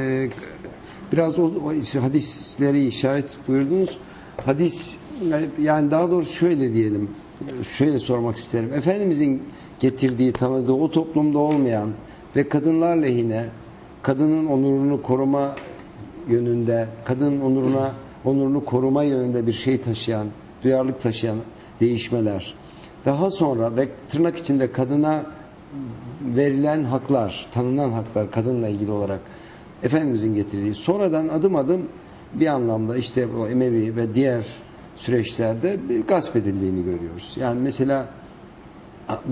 Ee, biraz o, o hadisleri işaret buyurdunuz. Hadis yani daha doğrusu şöyle diyelim. Şöyle sormak isterim. Efendimizin getirdiği, tanıdığı o toplumda olmayan ve kadınlar lehine kadının onurunu koruma yönünde, kadının onuruna onurunu koruma yönünde bir şey taşıyan, duyarlılık taşıyan değişmeler. Daha sonra ve tırnak içinde kadına verilen haklar, tanınan haklar kadınla ilgili olarak Efendimizin getirdiği sonradan adım adım bir anlamda işte o Emevi ve diğer süreçlerde bir gasp edildiğini görüyoruz. Yani mesela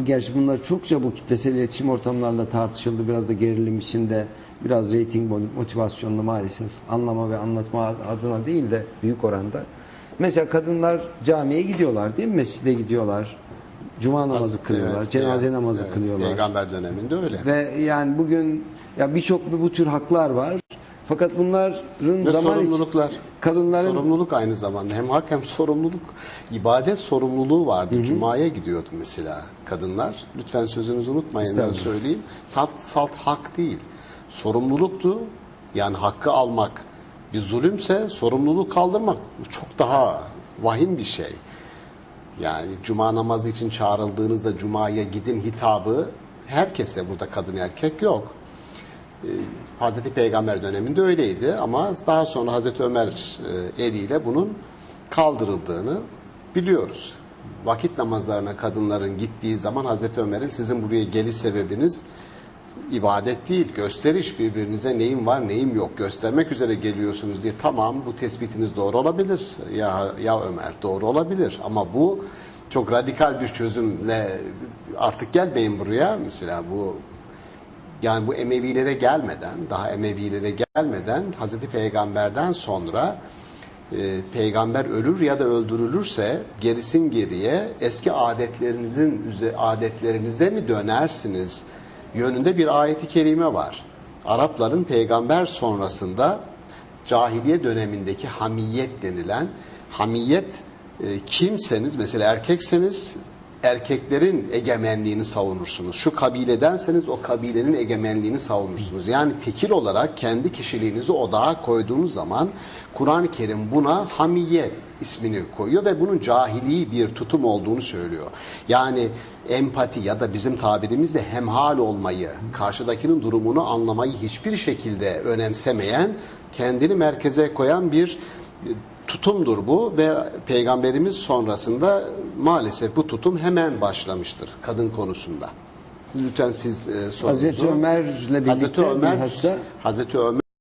gerçi bunlar çokça bu kitlesel iletişim ortamlarında tartışıldı. Biraz da gerilim içinde, biraz reyting motivasyonlu maalesef anlama ve anlatma adına değil de büyük oranda. Mesela kadınlar camiye gidiyorlar değil mi? Mescide gidiyorlar. Cuma namazı kılıyorlar, Evet, cenaze evet, namazı evet. kılıyorlar. Peygamber döneminde öyle. Ve yani bugün ya birçok bu tür haklar var. Fakat bunların Ve zaman sorumluluklar. için kadınların Sorumluluk aynı zamanda. Hem hak hem sorumluluk. ibadet sorumluluğu vardı. Cuma'ya gidiyordu mesela kadınlar. Lütfen sözünüzü unutmayın ben söyleyeyim. Salt, salt hak değil. Sorumluluktu. Yani hakkı almak bir zulümse sorumluluk kaldırmak çok daha vahim bir şey. Yani cuma namazı için çağrıldığınızda cumaya gidin hitabı herkese burada kadın erkek yok. Ee, Hazreti Peygamber döneminde öyleydi ama daha sonra Hazreti Ömer e, eliyle bunun kaldırıldığını biliyoruz. Vakit namazlarına kadınların gittiği zaman Hazreti Ömer'in sizin buraya geliş sebebiniz ibadet değil, gösteriş birbirinize neyim var neyim yok göstermek üzere geliyorsunuz diye. Tamam bu tespitiniz doğru olabilir. Ya ya Ömer doğru olabilir. Ama bu çok radikal bir çözümle artık gelmeyin buraya. Mesela bu yani bu Emevilere gelmeden, daha Emevilere gelmeden Hazreti Peygamber'den sonra e, peygamber ölür ya da öldürülürse gerisin geriye eski adetlerinizin adetlerinize mi dönersiniz yönünde bir ayeti kerime var. Arapların peygamber sonrasında cahiliye dönemindeki hamiyet denilen hamiyet e, kimseniz mesela erkekseniz erkeklerin egemenliğini savunursunuz. Şu kabiledenseniz o kabilenin egemenliğini savunursunuz. Yani tekil olarak kendi kişiliğinizi odağa koyduğunuz zaman Kur'an-ı Kerim buna hamiyet ismini koyuyor ve bunun cahili bir tutum olduğunu söylüyor. Yani empati ya da bizim tabirimizde hemhal olmayı, karşıdakinin durumunu anlamayı hiçbir şekilde önemsemeyen, kendini merkeze koyan bir tutumdur bu ve peygamberimiz sonrasında maalesef bu tutum hemen başlamıştır kadın konusunda. Lütfen siz e, sorunuzu. Hazreti Ömer'le birlikte Hazreti Ömer, bilhassa Hazreti Ömer